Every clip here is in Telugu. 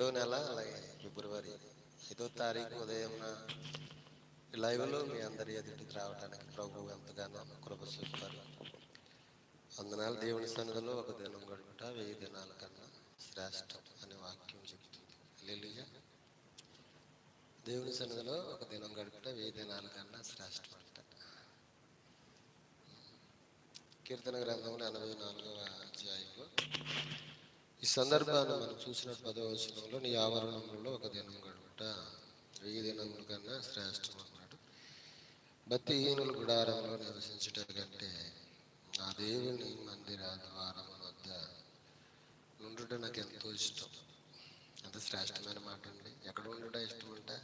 రెండో నెల అలాగే ఫిబ్రవరి ఐదో తారీఖు ఉదయం లైవ్లో మీ అందరి ఎదుటికి రావడానికి ప్రభు ఎంతగానో కృప చూపారు వందనాలు దేవుని సన్నిధిలో ఒక దినం గడుపుట వెయ్యి దినాల కన్నా శ్రేష్టం అనే వాక్యం చెబుతుంది. హల్లెలూయా. దేవుని సన్నిధిలో ఒక దినం గడుపుట వెయ్యి దినాల కన్నా శ్రేష్టం అంట. కీర్తన గ్రంథంలో ఎనభై నాలుగవ అధ్యాయంలో ఈ సందర్భాన్ని మనం చూసిన పదవచనంలో నీ ఆవరణంలో ఒక దినం గడుపుట వెయ్యి దినముల కన్నా శ్రేష్టం అన్నాడు భక్తిహీనుల గుడారంలో నివసించట కంటే నా దేవుని మందిర ద్వారం వద్ద నుండుట నాకు ఎంతో ఇష్టం. అంత శ్రేష్టమైన మాట అండి ఎక్కడ ఉండుట ఇష్టం అంటే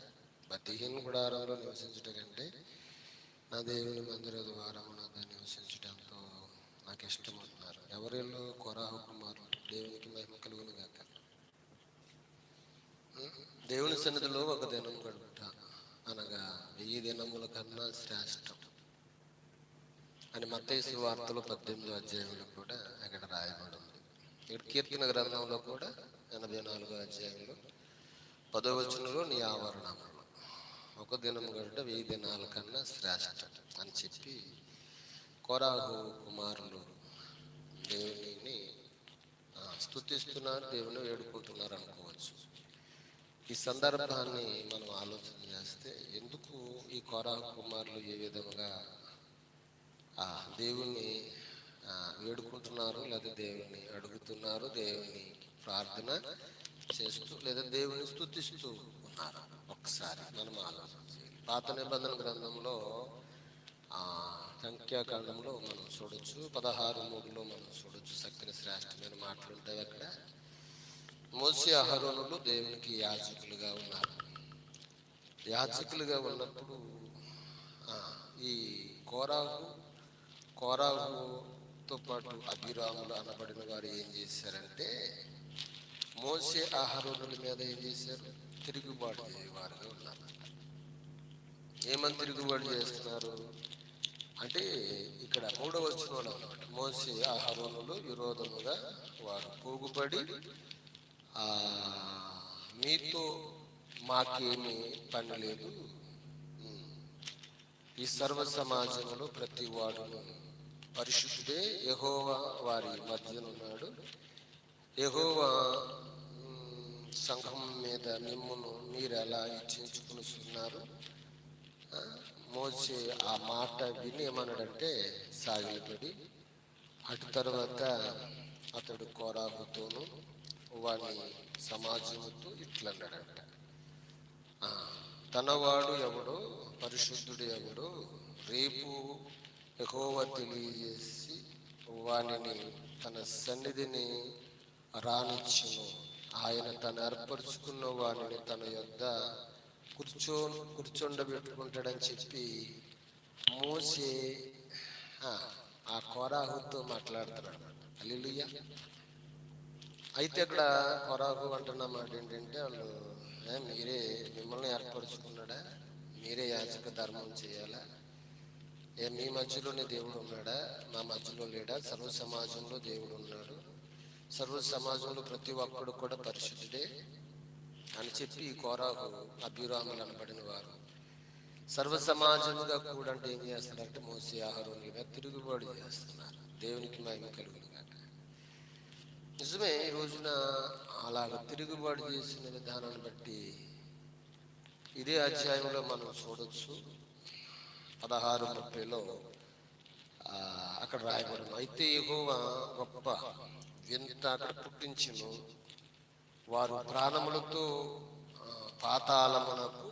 భక్తిహీన గుడారంలో నివసించట కంటే నా దేవుని మందిర ద్వారం వద్ద నివసించటం నాకు ఇష్టం అంటున్నారు. ఎవరిలో కొరాహు కుమారులు దేవునికి మహిమ కలుగును గాక. దేవుని సన్నిధిలో ఒక దినం గడుపుట అనగా వెయ్యి దినముల కన్నా శ్రేష్టం. అని మతేసు వార్తలు పద్దెనిమిది అధ్యాయంలో కూడా అక్కడ రాయబడి ఉంది ఇక్కడ కీర్తన గ్రంథంలో కూడా ఎనభై నాలుగో అధ్యాయంలో పదో వచనంలో నీ ఆవరణంలో ఒక దినం గడుట వెయ్యి దినాల కన్నా శ్రేష్టం అని చెప్పి కోరాహు కుమారులు. దేవుని స్థుతిస్తున్నారు దేవుని వేడుకుంటున్నారు అనుకోవచ్చు ఈ సందర్భాన్ని మనం ఆలోచన చేస్తే ఎందుకు ఈ కోరాహు కుమారులు ఏ విధంగా ఆ దేవుణ్ణి వేడుకుంటున్నారు లేదా దేవుణ్ణి అడుగుతున్నారు దేవుని ప్రార్థన చేస్తూ లేదా దేవుని స్థుతిస్తూ ఉన్నారు? ఒకసారి మనం ఆలోచన చేయాలి. పాత నిబంధన గ్రంథంలో సంఖ్యాకాండంలో మనం చూడొచ్చు. పదహారు మూడులో మనం చూడొచ్చు. చక్కని శ్రేష్టమైన మాటలు ఉంటాయి అక్కడ. మోసి అహరోనులు దేవునికి యాజకులుగా ఉన్నారు. యాజకులుగా ఉన్నప్పుడు ఈ కోరాహు కోరాహుతో పాటు అభిరాములు అనబడిన వారు ఏం చేశారంటే మోసే ఆహారోనుల మీద ఏం చేశారు? తిరుగుబాటు చేయవారుగా ఉన్నారు. ఏమని తిరుగుబాటు చేస్తున్నారు? అంటే ఇక్కడ మూడవ వచనంలో అన్నమాట ఆ ఆహారోనులు విరోధముగా వారు పోగుపడి ఆ మీతో మాకేమీ పని లేదు. ఈ సర్వ సమాజంలో ప్రతి వాడును పరిశుద్ధుడే యహోవా వారి మధ్యనున్నాడు. యహోవా సంఘం మీద మిమ్మును మీరు ఎలా ఇచ్చించుకుని మోసే ఆ మాట విని ఏమన్నాడంటే సాగిలపడి అటు తర్వాత అతడు కోరాహుతోను వాని సమాజంతో ఇట్లా అన్నాడంట. తనవాడు ఎవడో పరిశుద్ధుడు ఎవడో రేపు ఎహోవ తెలియజేసి వానిని తన సన్నిధిని రానిచ్చును. ఆయన తను ఏర్పరచుకున్న వానిని తన యొద్ద కూర్చో కూర్చోండబెట్టుకుంటాడని చెప్పి మోసే ఆ, కోరాహుతో మాట్లాడుతున్నాడు. అల్లిలుయ్య అయితే అక్కడ కొరాకు అంటున్న మాట ఏంటంటే వాళ్ళు మీరే మిమ్మల్ని ఏర్పరచుకున్నాడా? మీరే యాచక ధర్మం చేయాలా? ఏ మీ మధ్యలోనే దేవుడు ఉన్నాడా? మా మధ్యలో లేడా? సర్వ సమాజంలో దేవుడు ఉన్నాడు. సర్వ సమాజంలో ప్రతి ఒక్కడు కూడా పరిశుద్ధుడే. అని చెప్పి ఈ కోరాకు అభిరాములు అనబడిన వారు. సర్వ సమాజముగా కూడా అంటే ఏం చేస్తున్నారంటే మోసే ఆహారం మీద తిరుగుబాటు చేస్తున్నారు. దేవునికి మహిమ కలుగును నిజమే ఈ రోజున అలాగ తిరుగుబాటు చేసిన విధానాన్ని బట్టి ఇదే అధ్యాయంలో మనం చూడొచ్చు. పదహారు ముప్పైలో అక్కడ రాయబడము అయితే ఎగువ గొప్ప వింత అక్కడ పుట్టించను వారు ప్రాణములతో ఆ, పాతాళమునకు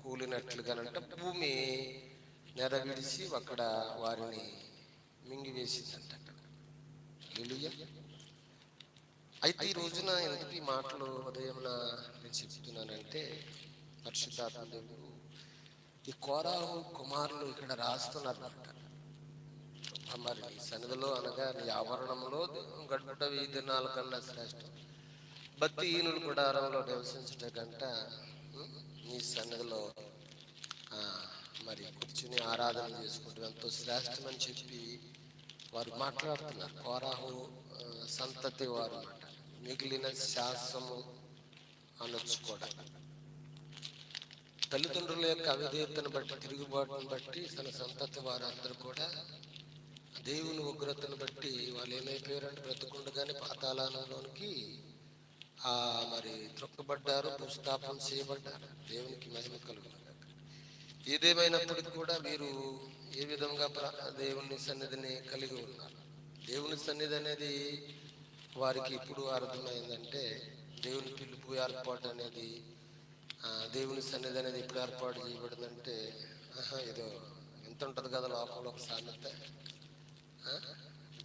కూలినట్లుగానంటే భూమి నెరవిడిసి అక్కడ వారిని మింగివేసిందంట అయితే ఈ రోజున ఎందుకు ఈ మాటలు ఉదయంన నేను చెప్తున్నానంటే పరిశుద్ధాత్మ దేవుడు ఈ కోరాహు కుమారులు ఇక్కడ రాస్తున్నారన్నమాట. మరి సన్నిధిలో అనగా నీ ఆవరణంలో గడ్డ వీధి దినాల కన్నా శ్రేష్టం. భక్తిహీనుల గుడారంలో నివసించుట కంట నీ సన్నిధిలో మరి కూర్చుని ఆరాధన చేసుకుంటూ ఎంతో శ్రేష్టమని చెప్పి వారు మాట్లాడుతున్నారు. కోరాహు సంతతి వారు అన్నమాట మిగిలిన శాస్త్రము అనొచ్చు కూడా. తల్లిదండ్రుల యొక్క అవిధేయతను బట్టి తిరుగుబాటును బట్టి తన సంతతి వారందరూ కూడా దేవుని ఉగ్రతను బట్టి వాళ్ళు ఏమైపోయారంటే బ్రతుకుండగానే పాతాళంలోనికి మరి త్రొక్కబడ్డారు భూస్థాపన చేయబడ్డారు. దేవునికి మహిమ కలుగును. ఏదేమైనప్పటికీ కూడా వీరు ఏ విధంగా ప్ర- దేవుని సన్నిధిని కలిగి ఉన్నారు? దేవుని సన్నిధి అనేది వారికి ఇప్పుడు అర్థమైందంటే దేవుని పిలుపు ఏర్పాటు అనేది దేవుని సన్నిధి అనేది ఎప్పుడు ఏర్పాటు చేయబడిందంటే ఆహా, ఏదో ఎంత ఉంటుంది కదా లోపల ఒక సామెత.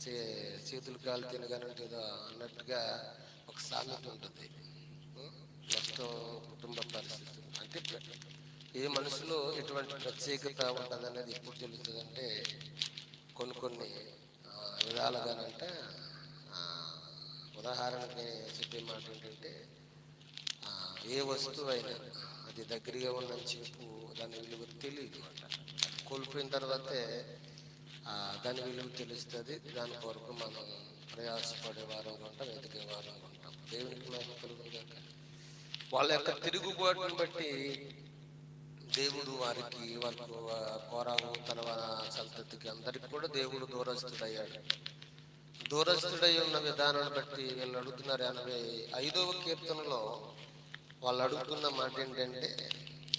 చే- చేతులు కాలు తినగానంటే ఏదో అన్నట్టుగా ఒక సామెత ఉంటుంది ఉం? మొత్తం కుటుంబ పరిస్థితులు అంటే ఏ మనసులో ఎటువంటి ప్రత్యేకత ఉంటుంది అనేది ఎప్పుడు తెలుస్తుందంటే కొన్ని కొన్ని విధాలుగానంటే ఉదాహరణకి చెప్పే మాట ఏంటంటే ఏ వస్తువు అయినా అది దగ్గరగా ఉన్న చెప్పు దాని విలువ తెలియదు అంట. కోల్పోయిన తర్వాతే దాని విలువ తెలుస్తుంది. దాని కొరకు మనం ప్రయాసపడే వారం ఉంటాం వెతికే ఉంటాం దేవునికి మహిమ వాళ్ళ యొక్క తిరుగుబాటును బట్టి దేవుడు వారికి వాళ్ళకు కోరాము తన సంతతికి అందరికి కూడా దేవుడు దూరస్తుడయ్యాడు దూరస్తుడై ఉన్న విధానాన్ని బట్టి వీళ్ళు అడుగుతున్నారు. ఎనభై ఐదవ కీర్తనలో వాళ్ళు అడుగుతున్న మాట ఏంటంటే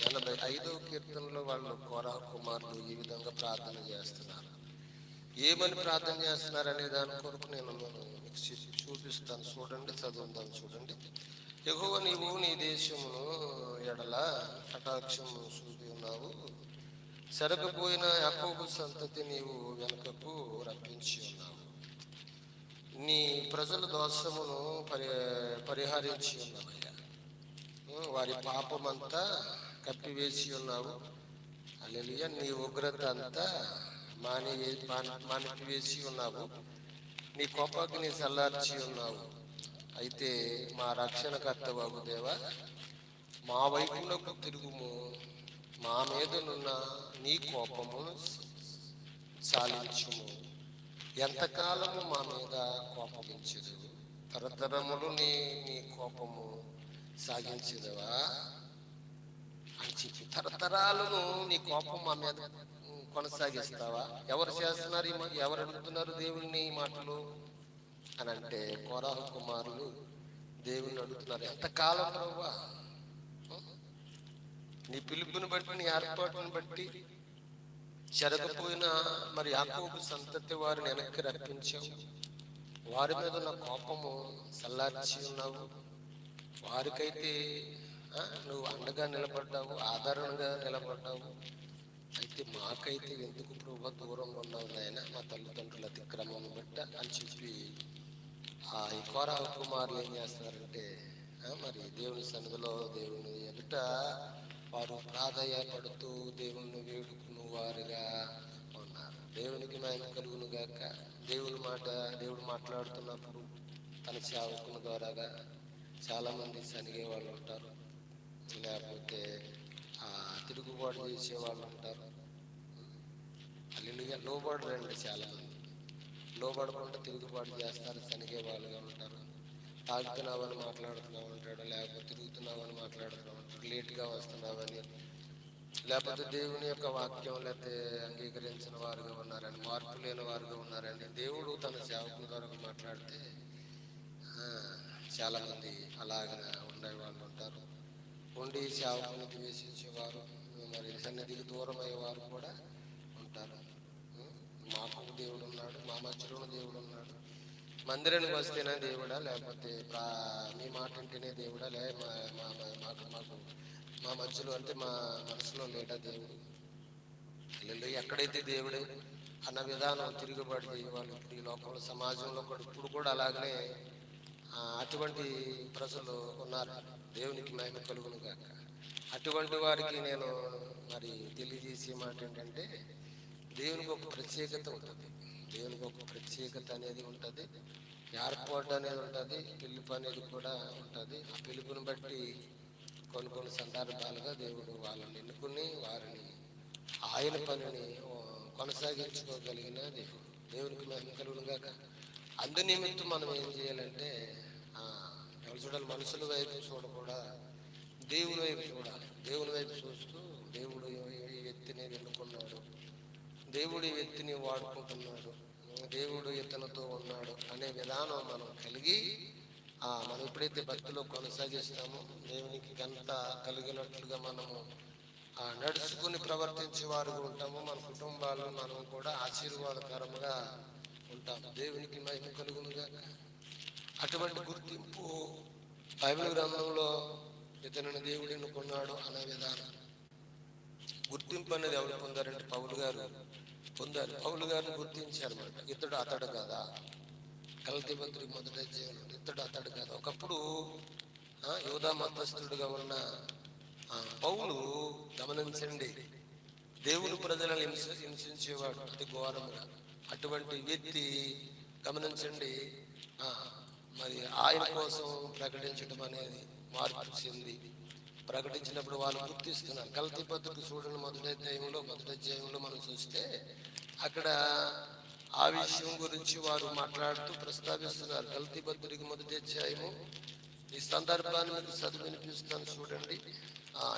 ఎనభై ఐదవ కీర్తనలో వాళ్ళు కోరా కుమారులు ఈ విధంగా ప్రార్థన చేస్తున్నారు. ఏమని ప్రార్థన చేస్తున్నారు అనే దాని కొరకు నేను మీకు చూపిస్తాను. చూడండి చదువుతాను చూడండి. ఎగువ నీవు నీ దేశమును ఎడల కటాక్షము చూపి ఉన్నావు. సరకపోయిన యాకోబు సంతతి నీవు వెనుకకు రప్పించి ఉన్నావు. నీ ప్రజల దోషమును పరి పరిహరించి ఉన్నావయ్యా వారి పాపమంతా కప్పివేసి ఉన్నావు. అలెలియ నీ ఉగ్రత అంతా మాని మానిపివేసి ఉన్నావు. నీ కోపాగ్ని చల్లార్చి ఉన్నావు. అయితే మా రక్షణకర్త బాబు దేవా మా వైపునకు తిరుగుము. మా మీదనున్న నీ కోపము చాలించుము ఎంతకాలము మా మీద కోపగించదు? తరతరములు నీ నీ కోపము సాగించదవా? అని చెప్పి తరతరాలను నీ కోపం మా మీద కొనసాగిస్తావా? ఎవరు చేస్తున్నారు ఎవరు అడుగుతున్నారు దేవుణ్ణి ఈ మాటలు? అని అంటే కోరాహు కుమారులు దేవుణ్ణి అడుగుతున్నారు. ఎంతకాలం ప్రవ్వా నీ పిలుపుని బట్టి నీ ఏర్పాటును బట్టి చెరగపోయిన మరి యాకోబు సంతతి వారిని వెనక్కి రప్పించావు. వారి మీద ఉన్న కోపము సల్లార్చి ఉన్నావు. వారికైతే ఆ, నువ్వు అండగా నిలబడ్డావు ఆదరణగా నిలబడ్డావు. అయితే మాకైతే ఎందుకు ప్రభు దూరంగా ఉన్నావు నాయన? మా తల్లిదండ్రుల అతిక్రమం బట్ట అని చెప్పి ఆ ఈ కుమారులు ఏం చేస్తున్నారంటే మరి దేవుని సన్నిధిలో దేవుని ఎదుట వారు ప్రాధాయపడుతూ దేవుణ్ణి వేడుకుని వారుగా ఉన్నారు. దేవునికి మహిమ కలుగును గాక. దేవుని మాట దేవుడు మాట్లాడుతున్నప్పుడు తన సేవకుని ద్వారాగా చాలామంది సనిగే వాళ్ళు ఉంటారు. లేకపోతే తిరుగుబాటు చేసే వాళ్ళు ఉంటారు. అల్లుగా లోబడరండి చాలా మంది లోబడకుండా తిరుగుబాటు చేస్తారు తనిగే వాళ్ళుగా ఉంటారు. తాగుతున్నావని మాట్లాడుతున్నావు ఉంటాడు లేకపోతే తిరుగుతున్నావని మాట్లాడుతున్నావు ఉంటాడు లేట్గా వస్తున్నావని. లేకపోతే దేవుని యొక్క వాక్యం లేకపోతే అంగీకరించిన వారుగా ఉన్నారని మార్పు లేని వారుగా ఉన్నారని దేవుడు తన సేవకుల ద్వారా మాట్లాడితే చాలామంది చాలా అలాగ ఉండే వాళ్ళు ఉంటారు. ఉండి సేవకుని ద్వేషించేవారు. మరి సన్నిధికి దూరం అయ్యేవారు కూడా ఉంటారు. మాకు దేవుడు ఉన్నాడు మా మధ్యలో దేవుడు ఉన్నాడు మందిరానికి వస్తేనే దేవుడా లేకపోతే ప్రా- మీ మాట అంటేనే దేవుడా లే మా మా- మాకు మాకు మా మధ్యలో అంటే మా మనసులో లేడా దేవుడు? వీళ్ళు ఎక్కడైతే దేవుడే అన్న విధానం తిరుగుబాటు వాళ్ళు ఇప్పుడు ఈ లోకంలో సమాజంలో కూడా ఇప్పుడు కూడా అలాగనే అటువంటి ప్రజలు ఉన్నారు. దేవునికి మహిమ కలుగును కాక అటువంటి వారికి నేను మరి తెలియజేసే మాట ఏంటంటే దేవునికి ఒక ప్రత్యేకత ఉంటుంది. దేవునికి ఒక ప్రత్యేకత అనేది ఉంటుంది. ఏర్పాటు అనేది ఉంటుంది. పిలుపు అనేది కూడా ఉంటుంది. ఆ పిలుపుని బట్టి కొన్ని కొన్ని సందర్భాలుగా దేవుడు వాళ్ళని ఎన్నుకుని వారిని ఆయన పనిని కొనసాగించుకోగలిగిన దేవుడు. దేవునికి మహిమ కలుగును అందు నిమిత్తం మనం ఏం చేయాలంటే ఎవరు చూడాలి మనుషుల వైపు చూడకూడా దేవుని వైపు చూడాలి. దేవుని వైపు చూస్తూ దేవుడు ఈ వ్యక్తిని ఎన్నుకున్నాడు. దేవుడు ఈ వ్యక్తిని వాడుకుంటున్నాడు. దేవుడు ఇతనితో ఉన్నాడు అనే విధానం మనం కలిగి ఆ మనం ఎప్పుడైతే భక్తిలో కొనసాగిస్తామో దేవునికి గంత కలిగినట్లుగా మనము ఆ నడుచుకుని ప్రవర్తించే వారుగా ఉంటాము మన కుటుంబాలు మనం కూడా ఆశీర్వాదకరంగా ఉంటాం. దేవునికి మహిమ కలుగునుగా అటువంటి గుర్తింపు బైబిల్ గ్రంథంలో ఇతనిని దేవుడు ఎన్నుకున్నాడు అనే విధానం. గుర్తింపు అనేది ఎవరు పొందారంటే పౌలు గారు. పొందారు. పౌలు గారిని గుర్తించారన్నమాట ఇతడు అతడు కదా. కల్తీ మంత్రి మొదట జీవనం ఇతడు అతడు కదా. ఒకప్పుడు యువదా యోధా మతస్థుడుగా ఉన్న పౌలు గమనించండి. దేవుని ప్రజలను హింస హింసించేవాడు అతి ఘోరముగా. అటువంటి వ్యక్తి గమనించండి. మరి ఆయన కోసం ప్రకటించడం అనేది మార్పు చెంది ప్రకటించినప్పుడు వాళ్ళు గుర్తిస్తున్నారు. కల్తీ పద్ధతి చూడండి మొదటి అధ్యాయంలో మొదటి అధ్యాయంలో మనం చూస్తే అక్కడ ఆ విషయం గురించి వారు మాట్లాడుతూ ప్రస్తావిస్తున్నారు. కల్తీ పద్ధతికి మొదటి అధ్యాయము. ఈ సందర్భాన్ని మీకు చదివి వినిపిస్తాను చూడండి.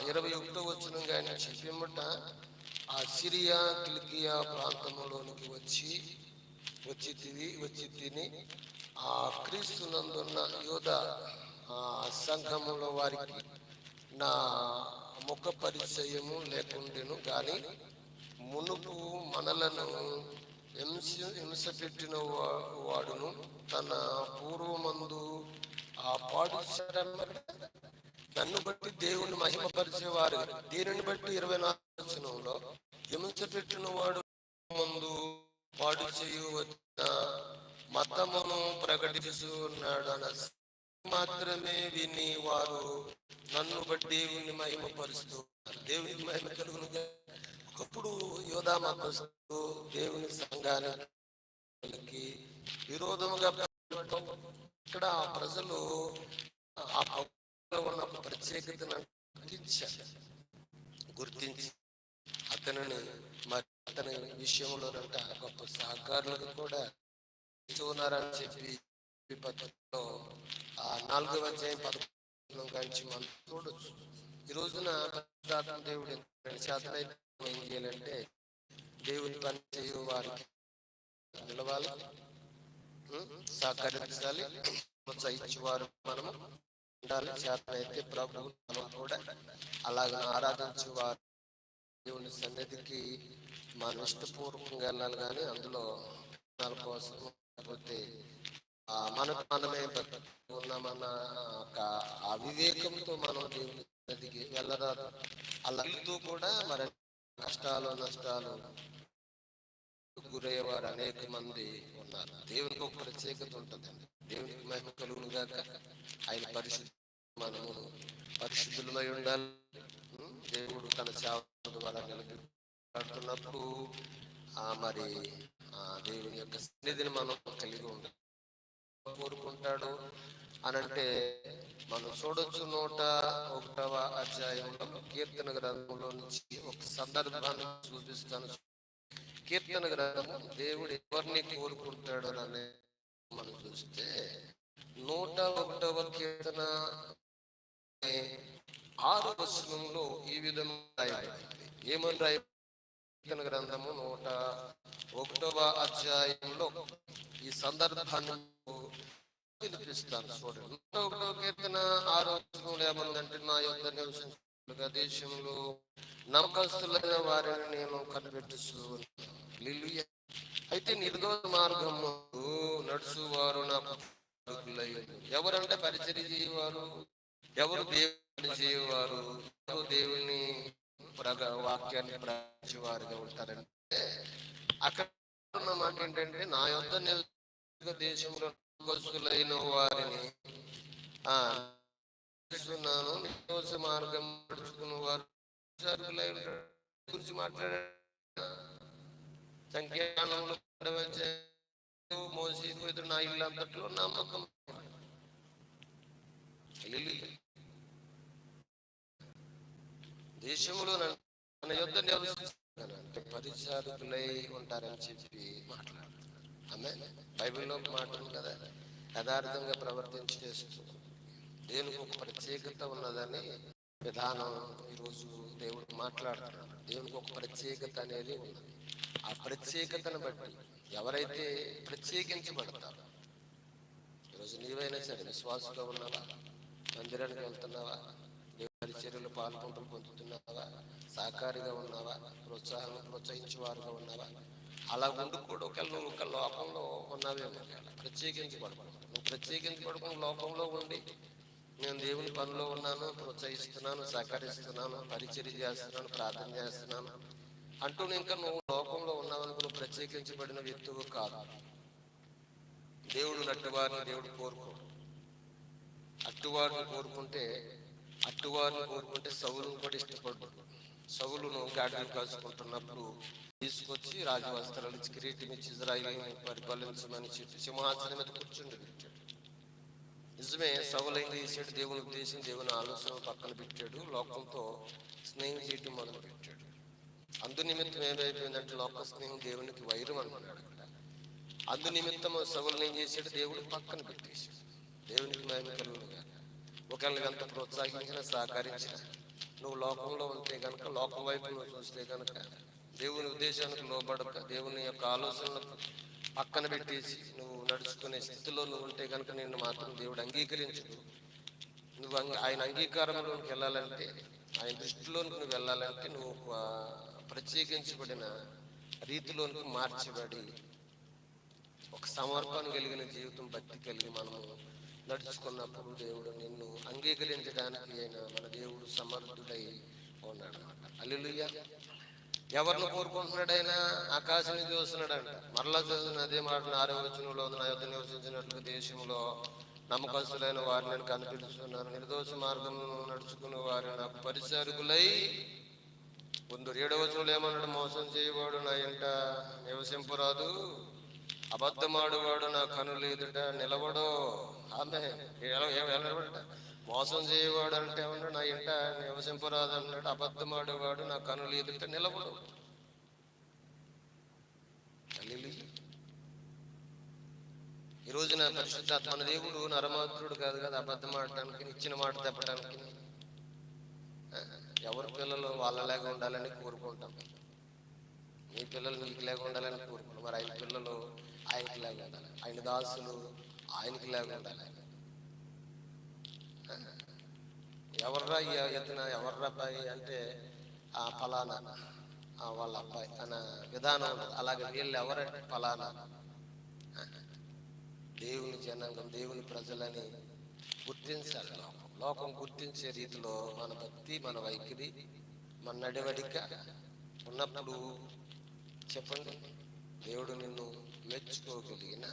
ఇరవై ఒకటో వచ్చిన ఆయన చెప్పిమ్మట ఆ సిరియా కిలికియా ప్రాంతంలోనికి వచ్చి వచ్చి తిని వచ్చి తిని ఆ క్రీస్తునందున్న యోధ సంఘములో వారికి నా ముఖ పరిచయము లేకుండెను కానీ మునుపు మనలను హింస హింస పెట్టిన వాడును. తన పూర్వమందు ఆ పాడు నన్ను బట్టి దేవుని మహిమపరిచేవారు దీనిని బట్టి ఇరవై నాలుగు హింస పెట్టిన వాడు ముందు పాడు చేయవచ్చిన? మతమును ప్రకటిస్తూ ఉన్నాడు మాత్రమే విని వారు నన్ను బట్టి దేవుని మహిమపరుస్తూ ఉన్నారు. దేవునికి మహిమ కలుగును ఒకప్పుడు యోధా మతస్థులు దేవుని సంఘానికి విరోధముగా ఇక్కడ ఆ ప్రజలు ఆ పౌరులో ఉన్న ప్రత్యేకతను గుర్తించారు గుర్తించి అతనిని మరి అతని విషయంలో గొప్ప సహకారులకు కూడా ఉన్నారని చెప్పి ఈ పద్ధతిలో ఆ నాలుగవ అధ్యాయం పదకొండు గురించి మనం చూడొచ్చు. ఈ రోజున పరిశుద్ధాత్మ దేవుడు రెండు శాతం అయితే ఏం చేయాలంటే దేవుని పని చేయు వారికి నిలవాలి సహకరించాలి ప్రోత్సహించేవారు మనము ఉండాలి శాతం అయితే ప్రభు మనం కూడా అలాగే ఆరాధించేవారు దేవుని సన్నిధికి మన ఇష్టపూర్వకంగా వెళ్ళాలి కానీ అందులో కోసం లేకపోతే మనకు మనమే ఉన్న ఉన్నామన్న ఒక అవివేకంతో మనం దేవుని వెళ్ళరాదు. అలా వెళ్తూ కూడా మరి కష్టాలు నష్టాలు గురయ్యేవారు అనేక మంది ఉన్నారు. దేవునికి ఒక ప్రత్యేకత ఉంటుందండి. దేవునికి మహిమ కలుగునుగాక ఆయన పరిశుద్ధి మనము పరిశుద్ధులమై ఉండాలి. దేవుడు తన సేవ ద్వారా ఆ మరి ఆ దేవుని యొక్క సన్నిధిని మనం కలిగి ఉండాలి. కోరుకుంటాడు అనంటే మనం చూడొచ్చు నూట ఒకటవ అధ్యాయంలో కీర్తన గ్రంథంలో నుంచి ఒక సందర్భాన్ని చూపిస్తాను కీర్తన గ్రంథం దేవుడు ఎవరిని కోరుకుంటాడు అనే మనం చూస్తే నూట ఒకటవ కీర్తన ఆరు వచనంలో ఈ విధంగా రాయబడింది. ఏమని రాయ కీర్తన గ్రంథము నూట ఒకటవ అధ్యాయంలో ఈ సందర్భాన్ని వినిపిస్తాను చూడండి. నూట ఒకటవ కీర్తన ఆరో ఏమందంటే నా యొక్క నివసించుగా దేశంలో నమ్మకస్తులైన వారిని నేను కనిపెట్టుచు అయితే నిర్దోష మార్గము నడుచువారు నాకు ఎవరంటే పరిచయం చేయవారు? ఎవరు దేవుని చేయవారు? ఎవరు దేవుని ప్రగ వాక్యాన్ని ప్రకటించేవారుగా ఉంటారంటే అక్కడ ఉన్న మాట ఏంటంటే నా యొక్క నివసించు దేశంలో నమ్మకస్తులైన వారిని ఆ చేస్తున్నాను. నిర్దోష మార్గం నడుచుకున్న వారు గురించి మాట్లాడారు. సంఖ్యానంలో మోసి నా ఇల్లు అంతట్లో నమ్మకం దేశంలో నన్ను మన యొద్ద నివసిస్తున్నాను అంటే పరిచారకులై ఉంటారని చెప్పి మాట్లాడుతున్నారు ఆమె బైబిల్లో మాట కదా యథార్థంగా ప్రవర్తించేస్తూ దేనికి ఒక ప్రత్యేకత ఉన్నదని విధానం ఈరోజు దేవుడు మాట్లాడుతున్నాడు. దేవునికి ఒక ప్రత్యేకత అనేది ఉన్నది ఆ ప్రత్యేకతను బట్టి ఎవరైతే ప్రత్యేకించబడతారో ఈరోజు నీవైనా సరే విశ్వాసంగా ఉన్నావా? మందిరానికి వెళ్తున్నావా? పరిచర్యలు పాల్పంపులు పొందుతున్నావా? సహకారిగా ఉన్నావా? ప్రోత్సాహం ప్రోత్సహించేవారుగా ఉన్నావా? అలా ఉండి కూడా ఒకవేళ నువ్వు ఒక లోకంలో ఉన్నావేమో. ప్రత్యేకించి ప్రత్యేకించబడకూడదు నువ్వు ప్రత్యేకించి ప్రత్యేకించబడుకుని లోకంలో ఉండి నేను దేవుని పనిలో ఉన్నాను ప్రోత్సహిస్తున్నాను సహకరిస్తున్నాను పరిచర్య చేస్తున్నాను ప్రార్థన చేస్తున్నాను. అంటూ ఇంకా నువ్వు లోకంలో ఉన్నావనుకో నువ్వు ప్రత్యేకించబడిన వ్యక్తువు కాదు. దేవుడు నట్టువారిని దేవుడు కోరుకోడు అట్టువారిని కోరుకుంటే అట్టువారిని కోరుకుంటే సౌలును కూడా ఇష్టపడ్డు సౌలును గాడిని కాచుకుంటున్నప్పుడు తీసుకొచ్చి రాజవస్త్రాలు కిరీటం ఇచ్చి ఇజ్రాయిల్ని పరిపాలించమని చెప్పి సింహాసనం మీద కూర్చుండి పెట్టాడు నిజమే సౌలైన చేసాడు దేవుని ఉద్దేశం దేవుని ఆలోచన పక్కన పెట్టాడు. లోకంతో స్నేహం చేయటం మొదలు పెట్టాడు. అందు నిమిత్తం ఏమైపోయిందంటే లోక స్నేహం దేవునికి వైరం అనుకున్నాడు. అక్కడ అందు నిమిత్తం సవులను ఏం చేశాడు? దేవుడు పక్కన పెట్టేశాడు. దేవునికి మహిమ కలుగును ఒకరిని ఎంత ప్రోత్సహించిన సహకరించిన. నువ్వు లోకంలో ఉంటే కనుక లోకం వైపు నువ్వు చూస్తే కనుక దేవుని ఉద్దేశానికి లోబడక దేవుని యొక్క ఆలోచనలకు పక్కన పెట్టేసి నువ్వు నడుచుకునే స్థితిలో నువ్వు ఉంటే కనుక నిన్ను మాత్రం దేవుడు అంగీకరించడు. నువ్వు ఆయన అంగీకారంలోకి వెళ్ళాలంటే ఆయన దృష్టిలోనికి నువ్వు వెళ్ళాలంటే నువ్వు ప్రత్యేకించబడిన రీతిలోనికి మార్చబడి ఒక సమర్పణ కలిగిన జీవితం భక్తి కలిగి మనం నడుచుకున్నప్పుడు దేవుడు నిన్ను అంగీకరించడానికి ఆయన మన దేవుడు సమర్థుడై ఉన్నాడు. అల్లుయ్య ఎవరిని కోరుకుంటున్నాడు ఆయన ఆకాశాన్ని చూస్తున్నాడంట. మరలా చదివిన అదే మాట ఆరో వచనంలో నా యుద్ధ నివసించినట్లు దేశంలో నమ్మకస్తులైన వారిని నేను కనిపిస్తున్నాను. నిర్దోష మార్గం నడుచుకున్న వారి నాకు పరిసరుకులై కొందరు ఏడవ ఏమన్నాడు? మోసం చేయవాడు నా ఇంట నివసింపరాదు. అబద్ధమాడువాడు నా కనులు ఎదుట నిలబడో. ఆమె నిలబడట? మోసం చేయవాడు అంటే ఏమన్నా నా ఇంట నివసింపరాదు అన్నాడు అబద్ధమాడేవాడు నా కనులు ఎదుట నిలబడు. ఈ రోజున పరిశుద్ధాత్మ తన దేవుడు నరమాత్రుడు కాదు కదా అబద్ధం ఆడటానికి ఇచ్చిన మాట తెప్పడానికి ఎవరి పిల్లలు వాళ్ళలాగా ఉండాలని కోరుకుంటాం. మీ పిల్లలు మీకు లేకుండా ఉండాలని మరి ఆయన పిల్లలు ఆయనకి లాగా ఆయన దాసులు ఆయనకి లాగా ఎవర్రా ఈ ఎవర్రా అబ్బాయి అంటే ఆ ఫలానా వాళ్ళ అబ్బాయి అన్న విధానం అలాగే వీళ్ళు ఎవరంటే ఫలానా. దేవుని జనాంగం దేవుని ప్రజలని గుర్తించాలి లోకం. లోకం గుర్తించే రీతిలో మన భక్తి మన వైఖరి మన నడవడిక ఉన్నప్పుడు చెప్పండి. దేవుడు నిన్ను మెచ్చుకోగలిగిన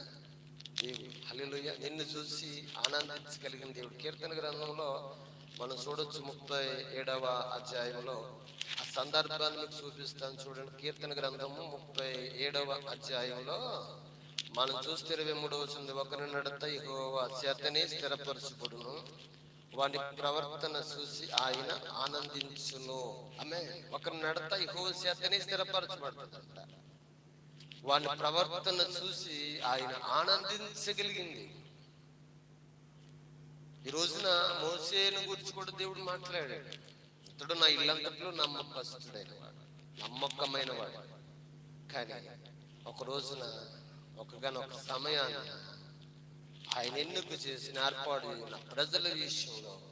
దేవుడు. హల్లెలూయా. నిన్ను చూసి ఆనందించగలిగిన దేవుడు. కీర్తన గ్రంథంలో మనం చూడొచ్చు ముప్పై ఏడవ అధ్యాయంలో ఆ సందర్భాన్ని మీకు చూపిస్తాను చూడండి. కీర్తన గ్రంథము ముప్పై ఏడవ అధ్యాయంలో మనం చూస్తే ఇరవై మూడవ వచ్చింది ఒకరిని నడత యెహోవా చేతనే స్థిరపరచుకుడును వాని ప్రవర్తన చూసి ఆయన ఆనందించును. ఆమె ఒకరి నడత యెహోవ చేతనే స్థిరపరచబడుతుందంట. వాళ్ళ ప్రవర్తన చూసి ఆయన ఆనందించగలిగింది. ఈ రోజున మోసేను గురించి కూడా దేవుడు మాట్లాడాడు. ఇతడు నా ఇల్లంతట్లో నమ్మకస్తుడైన వాడు నమ్మకమైన వాడు కానీ ఒక రోజున ఒకగానొక సమయాన్ని ఆయన ఎన్నుకు చేసిన ఏర్పాటు చేసిన ప్రజల విషయంలో.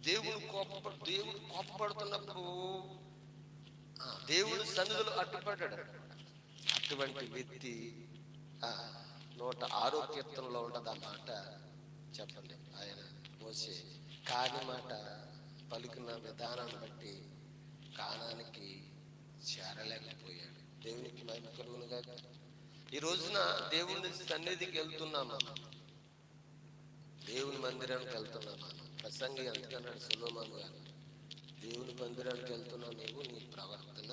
దేవుడు కోప దేవుడు కోపపడుతున్నప్పుడు దేవుడు సన్నిధులు అడ్డుపడ్డాడు. అటువంటి వ్యక్తి ఆ, నూట ఆరో కీర్తనలో ఉండదు ఆ మాట. చెప్పండి ఆయన మోసే. కాని మాట పలికిన విధానాన్ని బట్టి కానానికి చేరలేకపోయాడు. దేవునికి మహిమ కలుగునుగా ఈ రోజున దేవుని సన్నిధికి వెళ్తున్నాను. దేవుని మందిరానికి వెళ్తున్నాను. ప్రసంగి అందుకన్నాడు సులోమాన్ గారు. దేవుని మందిరానికి వెళ్తున్నావు నీవు నీ ప్రవర్తన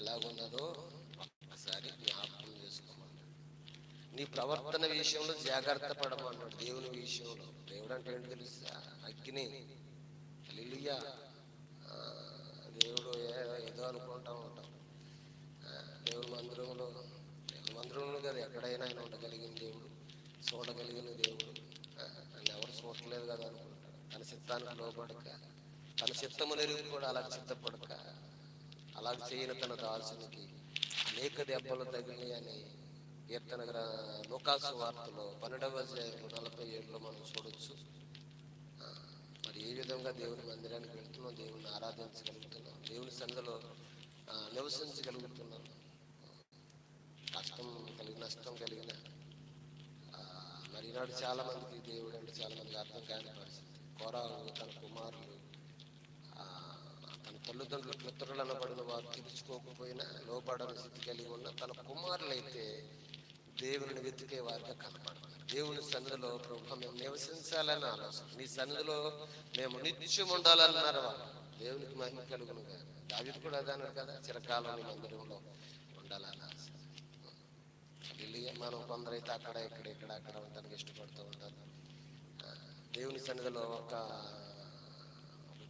ఎలాగున్నదో ఒక్కసారి జ్ఞాపకం చేసుకోమన్నాడు. నీ ప్రవర్తన విషయంలో జాగ్రత్త పడమన్నాడు దేవుని విషయంలో. దేవుడు అంటే ఏంటి తెలుసా? అగ్ని. హల్లెలూయా. దేవుడు ఏదో అనుకుంటా ఉంటాం. ఆ, దేవుని మందిరంలో దేవుని కదా ఎక్కడైనా ఆయన ఉండగలిగిన దేవుడు చూడగలిగిన దేవుడు. అని ఎవరు చూడలేదు కదా అనుకుంటాడు. తన చిత్తానికి లోపడక తన చిత్తము నెరుగు కూడా అలా చిత్తపడక అలా చేయని తన దాసునికి అనేక దెబ్బలు తగిలి అని కీర్తన లోకాసు వార్తలో పన్నెండవ నలభై ఏడులో మనం చూడొచ్చు. మరి ఏ విధంగా దేవుని మందిరానికి వెళ్తున్నాం దేవుని ఆరాధించగలుగుతున్నాం దేవుని సంఘలో ఆ, నివసించగలుగుతున్నాం. కష్టం కలిగిన నష్టం కలిగిన మరి ఈనాడు చాలా మందికి దేవుడు అంటే చాలా మంది అర్థం కాని పరిస్థితి. కోరాలు తన కుమారులు తన తల్లిదండ్రులు పితరులు అనబడిన వారు తీర్చుకోకపోయినా లోపడని స్థితి కలిగి ఉన్న తన కుమారులైతే దేవుని వెతికే వారిగా కనపడతారు. దేవుని సన్నిధిలో ప్రభు మేము నివసించాలని ఆలోచన. నీ సన్నిధిలో మేము నిత్యం ఉండాలన్నారు వాళ్ళు దేవునికి మహిమ కలుగును దావిది కూడా అదే కదా చిరకాలం మందిరంలో ఉండాలని ఆశ. వెళ్ళి మనం కొందరైతే అక్కడ ఇక్కడ ఇక్కడ అక్కడ ఉండడానికి ఇష్టపడుతూ ఉంటారు దేవుని సన్నిధిలో ఒక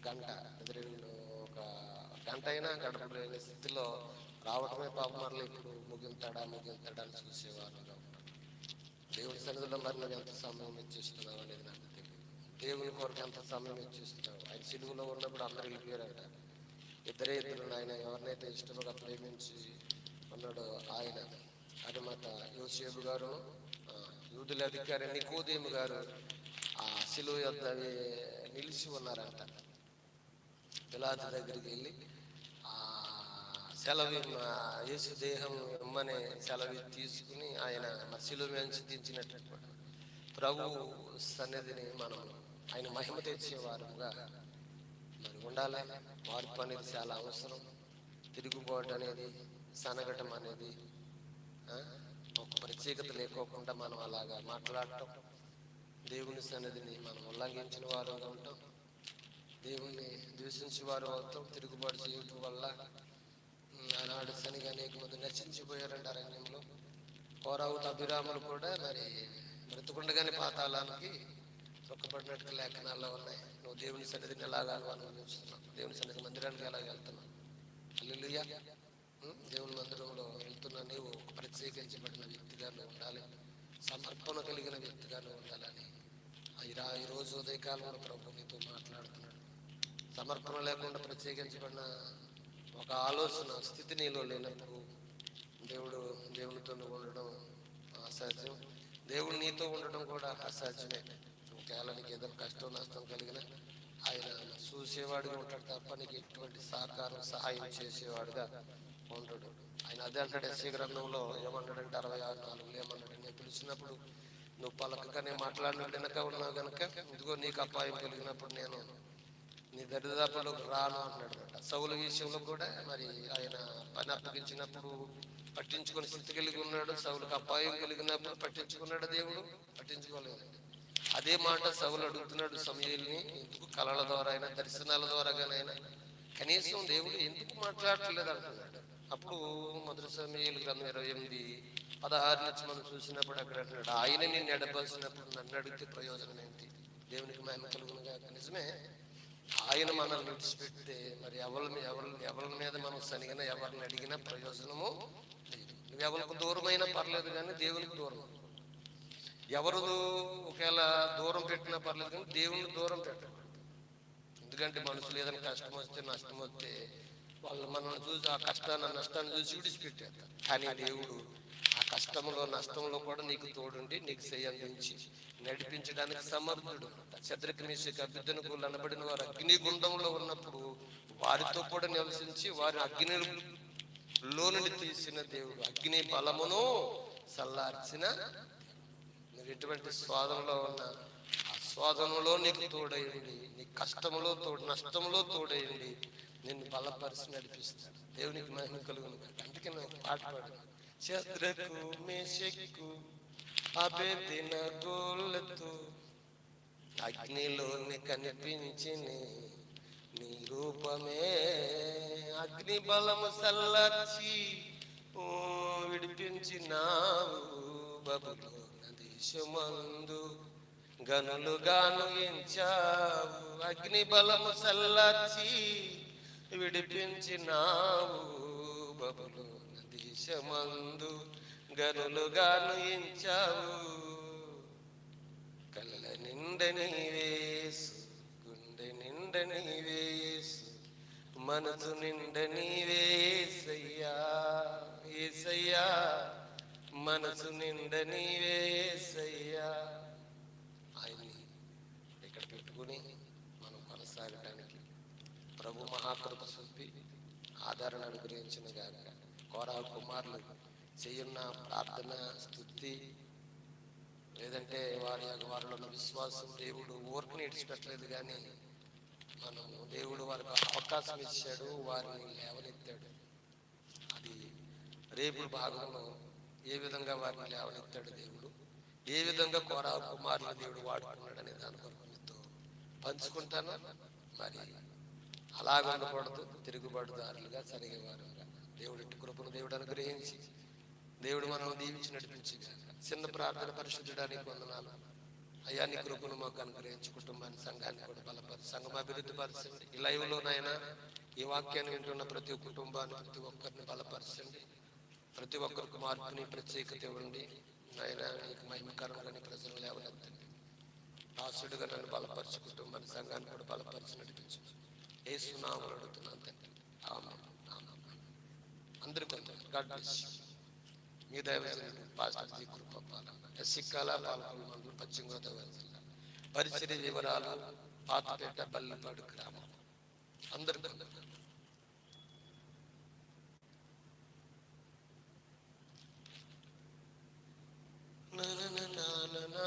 గంట ఎదురు ఒక గంట అయినా గడపలేని స్థితిలో రావటమే పాప. మరలు ఇప్పుడు ముగింతాడా ముగింతాడా అని చూసేవారుగా ఉంటారు దేవుని సన్నిధిలో మరి నువ్వు ఎంత సమయం ఇచ్చేస్తున్నావు అనేది నాకు తెలియదు. దేవుని కొరకు ఎంత సమయం ఇచ్చేస్తున్నావు. ఆయన సిలువులో ఉన్నప్పుడు అందరూ వెళ్ళిపోయారంట. ఇద్దరే ఇద్దరు ఆయన ఎవరినైతే ఇష్టముగా ప్రేమించి ఉన్నాడో ఆయన. అది మాట యోసేపు గారు యూదుల అధికారి నికోదేము గారు ఆ సిలువ యొద్ నిలిచి ఉన్నారంట పిలాతు దగ్గరికి వెళ్ళి ఆ సెలవు యేసు దేహం ఇమ్మని సెలవు తీసుకుని ఆయన మరి సిలువ నుంచి దించినట్టు. ప్రభు సన్నిధిని మనం ఆయన మహిమ తెచ్చేవారుగా మరి ఉండాలి. మార్పు అనేది చాలా అవసరం. తిరుగుబాటు అనేది సనగటం అనేది ఒక ప్రత్యేకత లేకోకుండా మనం అలాగా మాట్లాడటం. దేవుని సన్నిధిని మనం ఉల్లంఘించిన వారుగా ఉంటాం. దేవుణ్ణి దూషించి వారు అవుతాం. తిరుగుబాటు చేయటం వల్ల ఆనాడు శనిగా అనేక మంది నశించిపోయారండి అరణ్యంలో. కోరావుత అభిరాములు కూడా మరి బ్రతుకుండగానే పాతాళానికి చొక్కబడినట్టు లేఖనాల్లో ఉన్నాయి. నువ్వు దేవుని సన్నిధిని ఎలాగా అనుభవిస్తున్నావు? దేవుని సన్నిధి మందిరానికి ఎలాగ వెళ్తున్నావు? హల్లెలూయా. దేవుని మందిరంలో చెప్తున్నా నీవు ఒక ప్రత్యేకించబడిన వ్యక్తిగా నువ్వు ఉండాలి. సమర్పణ కలిగిన వ్యక్తిగా నువ్వు ఉండాలని. ఈ రా- ఈ రోజు ఉదయకాలంలో ప్రభు నీతో మాట్లాడుతున్నాడు. సమర్పణ లేకుండా ప్రత్యేకించబడిన ఒక ఆలోచన స్థితి నీలో లేనప్పుడు దేవుడు దేవునితో నువ్వు ఉండడం అసాధ్యం. దేవుడు నీతో ఉండడం కూడా అసాధ్యమే. ఒకవేళ నీకు ఏదో కష్టం నష్టం కలిగిన ఆయన చూసేవాడుగా ఉంటాడు తప్ప నీకు ఎటువంటి సహకారం సహాయం చేసేవాడుగా ఉండడు. ఆయన అదే అంటాడు ఎస్సీ గ్రంథంలో ఏమన్నాడంటే అరవై ఆరు నాలుగు ఏమన్నాడు నేను పిలిచినప్పుడు నువ్వు పలకకనే మాట్లాడినట్టు వెనక ఉన్నావు కనుక ఇదిగో నీకు అపాయం కలిగినప్పుడు నేను నీ దరిదాపులకు రాను అన్నాడు సౌలు సౌల విషయంలో కూడా మరి ఆయన పని అప్పగించినప్పుడు పట్టించుకుని స్థితి కలిగి ఉన్నాడు. సౌలకు అపాయం కలిగినప్పుడు పట్టించుకున్నాడు దేవుడు పట్టించుకోలేదు. అదే మాట సౌలు అడుగుతున్నాడు సమయల్ని ఎందుకు కళల ద్వారా అయినా దర్శనాల ద్వారాగానైనా కనీసం దేవుడు ఎందుకు మాట్లాడట్లేదు అంటున్నాడు? అప్పుడు మొదటి సమయాలు గ్రంథం ఇరవై ఎనిమిది పదహారు నుంచి మనం చూసినప్పుడు అక్కడ అంటున్నాడు ఆయన నేను ఎడపాల్సినప్పుడు నన్ను అడిగితే ప్రయోజనం ఏంటి? దేవునికి మహిమ కలుగునుగా నిజమే ఆయన మనల్ని విడిచిపెడితే మరి ఎవరిని ఎవరిని ఎవరి ఎవరి మీద మనం సనిగిన ఎవరిని అడిగినా ప్రయోజనము లేదు. నువ్వు ఎవరికి దూరమైనా పర్లేదు కానీ దేవునికి దూరం. ఎవరు ఒకవేళ దూరం పెట్టినా పర్లేదు కానీ దేవుని దూరం పెట్టకూడదు. ఎందుకంటే మనుషులు ఏదైనా కష్టం వస్తే నష్టం వస్తే వాళ్ళు మనల్ని చూసి ఆ కష్టాన్ని నష్టాన్ని చూసి విడిచిపెట్టారు. కానీ దేవుడు ఆ కష్టంలో నష్టంలో కూడా నీకు తోడుండి నీకు చేయి అందించి నడిపించడానికి సమర్థుడు. శత్రుకి మీసకి అభ్యుద్ధనకు అనబడిన వారు అగ్ని గుండంలో ఉన్నప్పుడు వారితో కూడా నివసించి వారి అగ్ని లో నుండి తీసిన దేవుడు. అగ్ని బలమును సల్లార్చిన మీరు ఎటువంటి స్వాదంలో ఉన్న ఆ స్వాదంలో నీకు తోడయండి నీ కష్టములో తోడు నష్టములో తోడయండి నిన్ను బలపరిచి నడిపిస్తాడు దేవునికి మహిమ కలుగును అందుకే నేను ఒక పాట పాడాను. చంద్రకు మేషక్కు అభేదిన గోళ్ళతో అగ్నిలోని కనిపించిన నీ రూపమే. అగ్ని బలము సల్లర్చి ఓ విడిపించినావు. బబులోన దేశమందు గనులుగాను ఎంచావు. అగ్ని బలము సల్లర్చి విడిపించినావు బబులోన దేశమందు గనులుగా ఎంచావు. కళ్ళ నిండని వేసు గుండె నిండని వేసు మనసు నిండని వేసయ్యా ఏసయ్యా మనసు నిండని వేసయ్యా ఆయన్ని ఇక్కడ పెట్టుకుని మనం కొనసాగటానికి ప్రభు మహాకృప చూపి ఆదరణ అనుగ్రహించిన గాక. కోరా కుమారులు చేయున్న ప్రార్థన స్థుతి లేదంటే వారి యొక్క వారిలో ఉన్న విశ్వాసం దేవుడు ఓర్పుని ఇడిచిపెట్టలేదు కానీ మనము దేవుడు వారికి అవకాశం ఇచ్చాడు వారిని లేవనెత్తాడు. అది రేపు భాగంలో ఏ విధంగా వారిని లేవనెత్తాడు దేవుడు? ఏ విధంగా కోరా కుమారులు దేవుడు వాడుకున్నాడు అనే దాని కొరకు మీతో పంచుకుంటాను? మరి అలా ఉండకూడదు తిరుగుబాటుదారులుగా సరిగేవారు దేవుడి కృపను దేవుడు అనుగ్రహించి దేవుడు మనం దీవించి నడిపించి చిన్న ప్రార్థన పరిశుద్ధడానికి వందనాలు. అయ్యా నీ కృపను మాకు అనుగ్రహించి కుటుంబాన్ని సంఘాన్ని కూడా బలపరి సంఘం అభివృద్ధి పరచండి. ఈ లైవ్లోనైనా ఈ వాక్యాన్ని వింటున్న ప్రతి ఒక్క కుటుంబాన్ని ప్రతి ఒక్కరిని బలపరచండి. ప్రతి ఒక్కరికి మార్పుని ప్రత్యేకత ఇవ్వండి. నాయన నీకు మహిమకరంగా నీ ప్రజలు లేవనెత్తండి. దాసుడుగా నన్ను బలపరచు కుటుంబాన్ని సంఘాన్ని కూడా బలపరిచి నడిపించండి ఏ అడుగుతున్నాను తండ్రి. అందరికీ మీ దైవజనుడు పాస్టర్ పశ్చిమ గోదావరి జిల్లా. పరిసర వివరాలు పాతపేట బల్లపాడు గ్రామం. అందరికీ na